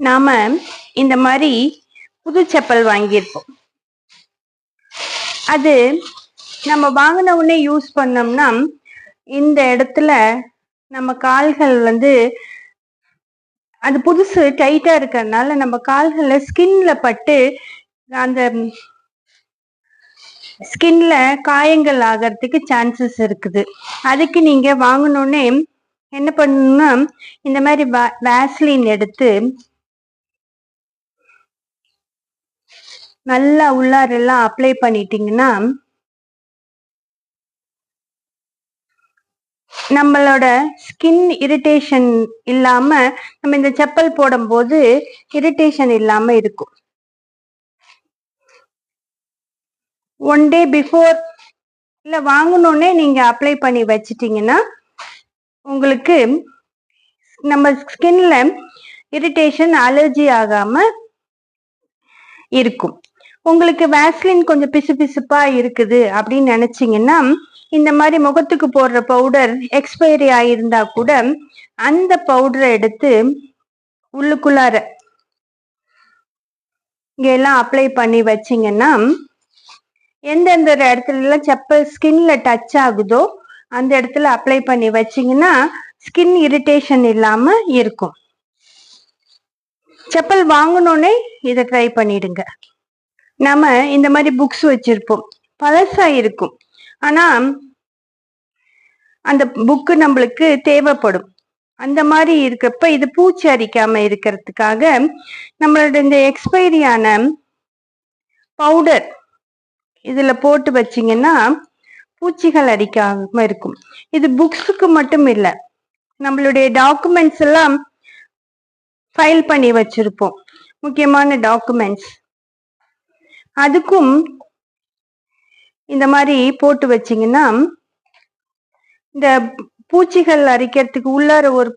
நாம இந்த மாதிரி புது செப்பல் வாங்கியிருப்போம். அது நம்ம வாங்கின உடனே யூஸ் பண்ணோம்னா இந்த இடத்துல நம்ம கால்கள் வந்து அது புதுசு டைட்டா இருக்கிறதுனால நம்ம கால்கள்ல ஸ்கின்ல பட்டு அந்த ஸ்கின்ல காயங்கள் ஆகிறதுக்கு சான்சஸ் இருக்குது. அதுக்கு நீங்க வாங்கினோடனே என்ன பண்ணணும்னா இந்த மாதிரி வேஸ்லின் எடுத்து நல்லா உள்ளாரெல்லாம் அப்ளை பண்ணிட்டீங்கன்னா நம்மளோட ஸ்கின் இரிட்டேஷன் இல்லாம நம்ம இந்த செப்பல் போடும்போது இரிட்டேஷன் இல்லாம இருக்கும். ஒன் டே பிஃபோர் இல்ல வாங்கணுன்னே நீங்க அப்ளை பண்ணி வச்சிட்டீங்கன்னா உங்களுக்கு நம்ம ஸ்கின்ல இரிட்டேஷன் அலர்ஜி ஆகாம இருக்கும். உங்களுக்கு வேஸ்லின் கொஞ்சம் பிசு பிசுப்பா இருக்குது அப்படின்னு நினைச்சீங்கன்னா இந்த மாதிரி முகத்துக்கு போடுற பவுடர் எக்ஸ்பைரி ஆயிருந்தா கூட அந்த பவுடரை எடுத்து உள்ளுக்குள்ளார இங்கெல்லாம் அப்ளை பண்ணி வச்சிங்கன்னா எந்தெந்த இடத்துலலாம் செப்பல் ஸ்கின்ல டச் ஆகுதோ அந்த இடத்துல அப்ளை பண்ணி வச்சிங்கன்னா ஸ்கின் இரிட்டேஷன் இல்லாம இருக்கும். செப்பல் வாங்கணுன்னே இதை ட்ரை பண்ணிடுங்க. நம்ம இந்த மாதிரி புக்ஸ் வச்சிருப்போம். பழசா இருக்கும். ஆனா அந்த புக்கு நம்மளுக்கு தேவைப்படும். அந்த மாதிரி இருக்கப்ப இது பூச்சி அரிக்காம இருக்கிறதுக்காக நம்மளோட இந்த எக்ஸ்பைரியான பவுடர் இதுல போட்டு வச்சீங்கன்னா பூச்சிகள் அடிக்காம இருக்கும். இது புக்ஸுக்கு மட்டும் இல்லை நம்மளுடைய டாக்குமெண்ட்ஸ் எல்லாம் ஃபைல் பண்ணி வச்சிருப்போம். முக்கியமான டாக்குமெண்ட்ஸ் அதுக்கும் இந்த மாதிரி போட்டு வச்சிங்கன்னா இந்த பூச்சிகள் அரிக்கிறதுக்கு உள்ளார ஒரு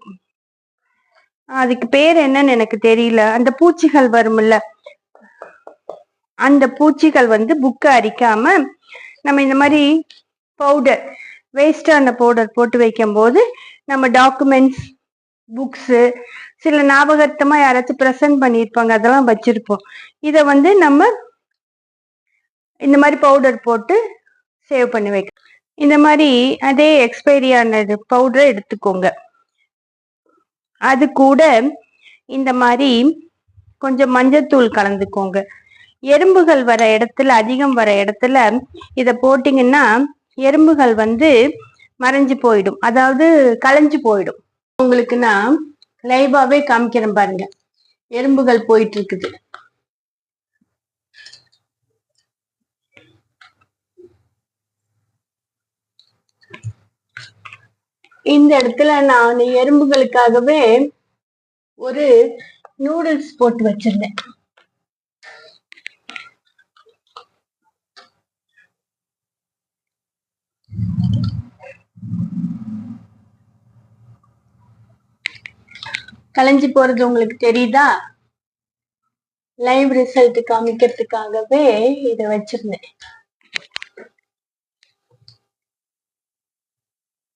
அதுக்கு பேர் என்னன்னு எனக்கு தெரியல. அந்த பூச்சிகள் வரும்ல அந்த பூச்சிகள் வந்து புக்கை அரிக்காம நம்ம இந்த மாதிரி பவுடர் வேஸ்டான பவுடர் போட்டு வைக்கும் போது நம்ம டாக்குமெண்ட்ஸ் புக்ஸு சில ஞாபகத்தமாக யாராச்சும் ப்ரெசென்ட் பண்ணியிருப்பாங்க அதெல்லாம் வச்சிருப்போம். இதை வந்து நம்ம இந்த மாதிரி பவுடர் போட்டு சேவ் பண்ணி வைக்க. இந்த மாதிரி அதே எக்ஸ்பைரி ஆனது பவுடரை எடுத்துக்கோங்க. அது கூட இந்த மாதிரி கொஞ்சம் மஞ்சத்தூள் கலந்துக்கோங்க. எறும்புகள் வர இடத்துல அதிகம் வர இடத்துல இதை போட்டிங்கன்னா எறும்புகள் வந்து மறைஞ்சு போயிடும். அதாவது களைஞ்சு போயிடும். உங்களுக்கு நான் லைவாவே காமிக்கிறேன் பாருங்க. எறும்புகள் போயிட்டு இருக்குது. இந்த இடத்துல நான் எறும்புகளுக்காகவே ஒரு நூடுல்ஸ் போட்டு வச்சிருந்தேன். கலைஞ்சு போறது உங்களுக்கு தெரியுதா? லைவ் ரிசல்ட் காமிக்கிறதுக்காகவே இதை வச்சிருந்தேன்.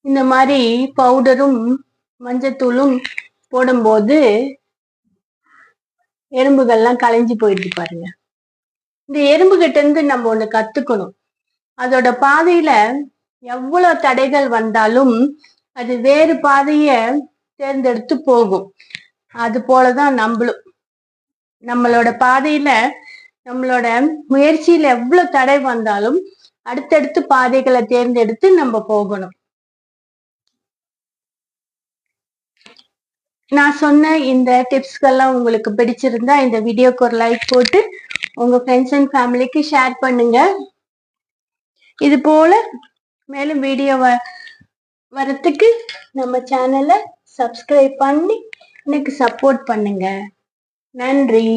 இந்த மாதிரி பவுடரும் மஞ்சத்தூளும் போடும்போது எறும்புகள்லாம் கலைஞ்சு போயிட்டு பாருங்க. இந்த எறும்புகிட்ட இருந்து நம்ம ஒண்ணு கத்துக்கணும். அதோட பாதையில எவ்வளவு தடைகள் வந்தாலும் அது வேறு பாதைய தேர்ந்தெடுத்து போகும். அது போலதான் நம்மளும். நம்மளோட பாதையில நம்மளோட முயற்சியில எவ்வளவு தடை வந்தாலும் அடுத்தடுத்து பாதைகளை தேர்ந்தெடுத்து நம்ம போகணும். நான் சொன்ன இந்த டிப்ஸ்கெல்லாம் உங்களுக்கு பிடிச்சிருந்தா இந்த வீடியோக்கு ஒரு லைக் போட்டு உங்க ஃப்ரெண்ட்ஸ் அண்ட் ஃபேமிலிக்கு ஷேர் பண்ணுங்க. இது போல மேலும் வீடியோ வரத்துக்கு நம்ம சேனலை சப்ஸ்கிரைப் பண்ணி எனக்கு சப்போர்ட் பண்ணுங்க. நன்றி.